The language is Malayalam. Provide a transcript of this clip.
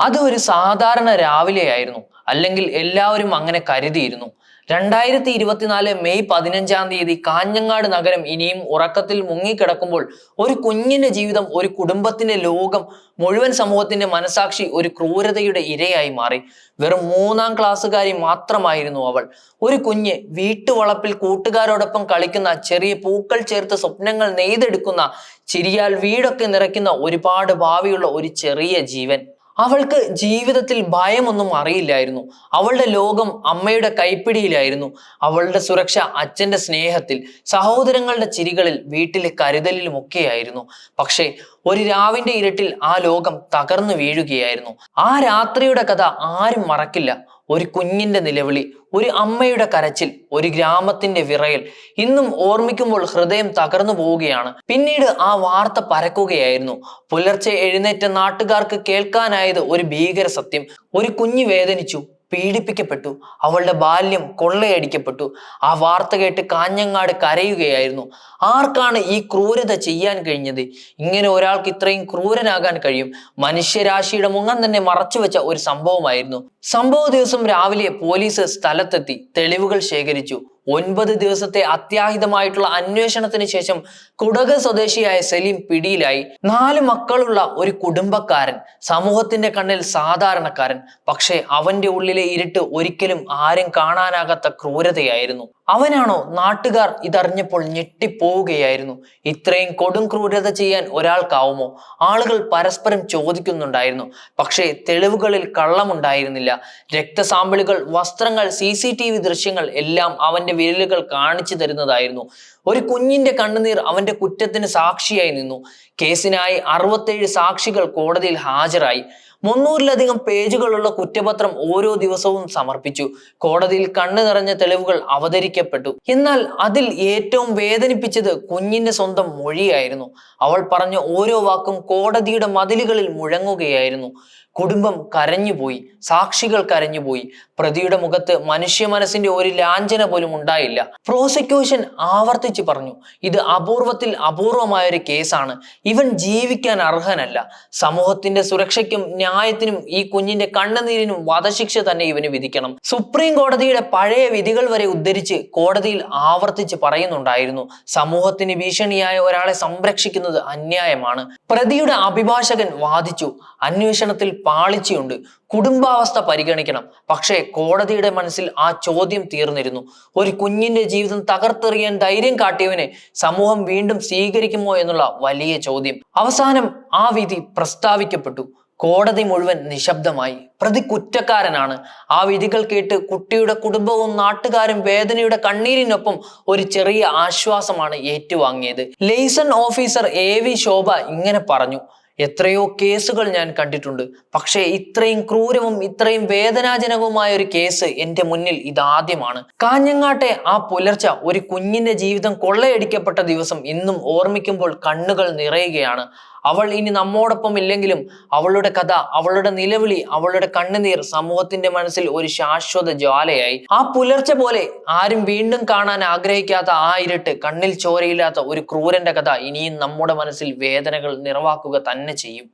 അത് ഒരു സാധാരണ രാവിലെയായിരുന്നു അല്ലെങ്കിൽ എല്ലാവരും അങ്ങനെ കരുതിയിരുന്നു. രണ്ടായിരത്തി ഇരുപത്തിനാല് മെയ് പതിനഞ്ചാം തീയതി കാഞ്ഞങ്ങാട് നഗരം ഇനിയും ഉറക്കത്തിൽ മുങ്ങിക്കിടക്കുമ്പോൾ ഒരു കുഞ്ഞിന്റെ ജീവിതം ഒരു കുടുംബത്തിന്റെ ലോകം മുഴുവൻ സമൂഹത്തിന്റെ മനസാക്ഷി ഒരു ക്രൂരതയുടെ ഇരയായി മാറി. വെറും മൂന്നാം ക്ലാസ്സുകാരി മാത്രമായിരുന്നു അവൾ. ഒരു കുഞ്ഞ് വീട്ടുവളപ്പിൽ കൂട്ടുകാരോടൊപ്പം കളിക്കുന്ന ചെറിയ പൂക്കൾ ചേർത്ത് സ്വപ്നങ്ങൾ നെയ്തെടുക്കുന്ന ചിരിയാൽ വീടൊക്കെ നിറയ്ക്കുന്ന ഒരുപാട് ഭാവിയുള്ള ഒരു ചെറിയ ജീവൻ. അവൾക്ക് ജീവിതത്തിൽ ഭയമൊന്നും അറിയില്ലായിരുന്നു. അവളുടെ ലോകം അമ്മയുടെ കൈപ്പിടിയിലായിരുന്നു. അവളുടെ സുരക്ഷ അച്ഛന്റെ സ്നേഹത്തിൽ സഹോദരങ്ങളുടെ ചിരികളിൽ വീട്ടിലെ കരുതലിലുമൊക്കെയായിരുന്നു പക്ഷേ ഒരു രാവിന്റെ ഇരുട്ടിൽ ആ ലോകം തകർന്നു വീഴുകയായിരുന്നു. ആ രാത്രിയുടെ കഥ ആരും മറക്കില്ല. ഒരു കുഞ്ഞിന്റെ നിലവിളി ഒരു അമ്മയുടെ കരച്ചിൽ ഒരു ഗ്രാമത്തിന്റെ വിറയൽ ഇന്നും ഓർമ്മിക്കുമ്പോൾ ഹൃദയം തകർന്നു പോവുകയാണ്. പിന്നീട് ആ വാർത്ത പരക്കുകയായിരുന്നു. പുലർച്ചെ എഴുന്നേറ്റ നാട്ടുകാർക്ക് കേൾക്കാനായത് ഒരു ഭീകര സത്യം ഒരു കുഞ്ഞ് വേദനിച്ചു. പീഡിപ്പിക്കപ്പെട്ടു. അവളുടെ ബാല്യം കൊള്ളയടിക്കപ്പെട്ടു. ആ വാർത്ത കേട്ട് കാഞ്ഞങ്ങാട് കരയുകയായിരുന്നു. ആർക്കാണ് ഈ ക്രൂരത ചെയ്യാൻ കഴിഞ്ഞത്? ഇങ്ങനെ ഒരാൾക്ക് ഇത്രയും ക്രൂരനാകാൻ കഴിയും. മനുഷ്യരാശിയുടെ മുങ്ങം തന്നെ മറച്ചുവെച്ച ഒരു സംഭവമായിരുന്നു. സംഭവ ദിവസം രാവിലെ പോലീസ് സ്ഥലത്തെത്തി. തെളിവുകൾ ശേഖരിച്ചു. ഒൻപത് ദിവസത്തെ അത്യാഹിതമായിട്ടുള്ള അന്വേഷണത്തിന് ശേഷം കുടക് സ്വദേശിയായ സലീം പിടിയിലായി. നാല് മക്കളുള്ള ഒരു കുടുംബക്കാരൻ സമൂഹത്തിന്റെ കണ്ണിൽ സാധാരണക്കാരൻ പക്ഷേ അവന്റെ ഉള്ളിലെ ഇരുട്ട് ഒരിക്കലും ആരും കാണാനാകാത്ത ക്രൂരതയായിരുന്നു. അവനാണോ നാട്ടുകാർ ഇതറിഞ്ഞപ്പോൾ ഞെട്ടിപ്പോവുകയായിരുന്നു. ഇത്രയും കൊടും ക്രൂരത ചെയ്യാൻ ഒരാൾക്കാവുമോ? ആളുകൾ പരസ്പരം ചോദിക്കുന്നുണ്ടായിരുന്നു. പക്ഷേ തെളിവുകളിൽ കള്ളമുണ്ടായിരുന്നില്ല. രക്തസാമ്പിളുകൾ വസ്ത്രങ്ങൾ സി സി ടി വി ദൃശ്യങ്ങൾ എല്ലാം അവന്റെ വിരലുകൾ കാണിച്ചു തരുന്നതായിരുന്നു. ഒരു കുഞ്ഞിന്റെ കണ്ണുനീർ അവന്റെ കുറ്റത്തിന് സാക്ഷിയായി നിന്നു. കേസിനായി അറുപത്തേഴ് സാക്ഷികൾ കോടതിയിൽ ഹാജരായി. മുന്നൂറിലധികം പേജുകളുള്ള കുറ്റപത്രം ഓരോ ദിവസവും സമർപ്പിച്ചു. കോടതിയിൽ കണ്ണു നിറഞ്ഞ തെളിവുകൾ അവതരിക്കപ്പെട്ടു. എന്നാൽ അതിൽ ഏറ്റവും വേദനിപ്പിച്ചത് കുഞ്ഞിന്റെ സ്വന്തം മൊഴിയായിരുന്നു. അവൾ പറഞ്ഞ ഓരോ വാക്കും കോടതിയുടെ മതിലുകളിൽ മുഴങ്ങുകയായിരുന്നു. കുടുംബം കരഞ്ഞുപോയി സാക്ഷികൾ കരഞ്ഞുപോയി പ്രതിയുടെ മുഖത്ത് മനുഷ്യ മനസ്സിന്റെ ഒരു ലാഞ്ചന പോലും ഉണ്ടായില്ല. പ്രോസിക്യൂഷൻ ആവർത്തിച്ച് പറഞ്ഞു ഇത് അപൂർവത്തിൽ അപൂർവമായ ഒരു കേസാണ്. ഇവൻ ജീവിക്കാൻ അർഹനല്ല. സമൂഹത്തിന്റെ സുരക്ഷയ്ക്കും ന്യായത്തിനും ഈ കുഞ്ഞിന്റെ കണ്ണുനീരിനും വധശിക്ഷ തന്നെ ഇവന് വിധിക്കണം. സുപ്രീം കോടതിയുടെ പഴയ വിധികൾ വരെ ഉദ്ധരിച്ച് കോടതിയിൽ ആവർത്തിച്ച് പറയുന്നുണ്ടായിരുന്നു സമൂഹത്തിന് ഭീഷണിയായ ഒരാളെ സംരക്ഷിക്കുന്നത് അന്യായമാണ്. പ്രതിയുടെ അഭിഭാഷകൻ വാദിച്ചു അന്വേഷണത്തിൽ പാളിച്ചയുണ്ട് കുടുംബാവസ്ഥ പരിഗണിക്കണം. പക്ഷേ കോടതിയുടെ മനസ്സിൽ ആ ചോദ്യം തീർന്നിരുന്നു. ഒരു കുഞ്ഞിന്റെ ജീവിതം തകർത്തെറിയാൻ ധൈര്യം കാട്ടിയവനെ സമൂഹം വീണ്ടും സ്വീകരിക്കുമോ എന്നുള്ള വലിയ ചോദ്യം. അവസാനം ആ വിധി പ്രസ്താവിക്കപ്പെട്ടു. കോടതി മുഴുവൻ നിശബ്ദമായി. പ്രതി കുറ്റക്കാരനാണ്. ആ വിധികൾ കേട്ട് കുട്ടിയുടെ കുടുംബവും നാട്ടുകാരും വേദനയുടെ കണ്ണീരിനൊപ്പം ഒരു ചെറിയ ആശ്വാസമാണ് ഏറ്റുവാങ്ങിയത്. Liaison officer A V Shobha ഇങ്ങനെ പറഞ്ഞു. എത്രയോ കേസുകൾ ഞാൻ കണ്ടിട്ടുണ്ട്. പക്ഷേ ഇത്രയും ക്രൂരവും ഇത്രയും വേദനാജനകവുമായ ഒരു കേസ് എന്റെ മുന്നിൽ ഇതാദ്യമാണ്. കാഞ്ഞങ്ങാട്ടെ ആ പുലർച്ച ഒരു കുഞ്ഞിന്റെ ജീവിതം കൊള്ളയടിക്കപ്പെട്ട ദിവസം ഇന്നും ഓർമ്മിക്കുമ്പോൾ കണ്ണുകൾ നിറയുകയാണ്. അവൾ ഇനി നമ്മോടൊപ്പം ഇല്ലെങ്കിലും അവളുടെ കഥ അവളുടെ നിലവിളി അവളുടെ കണ്ണുനീർ സമൂഹത്തിന്റെ മനസ്സിൽ ഒരു ശാശ്വത ജ്വാലയായി. ആ പുലർച്ചെ പോലെ ആരും വീണ്ടും കാണാൻ ആഗ്രഹിക്കാത്ത ആ ഇരുട്ട് കണ്ണിൽ ചോരയില്ലാത്ത ഒരു ക്രൂരന്റെ കഥ ഇനിയും നമ്മുടെ മനസ്സിൽ വേദനകൾ നിറവാക്കുക തന്നെ ചെയ്യും.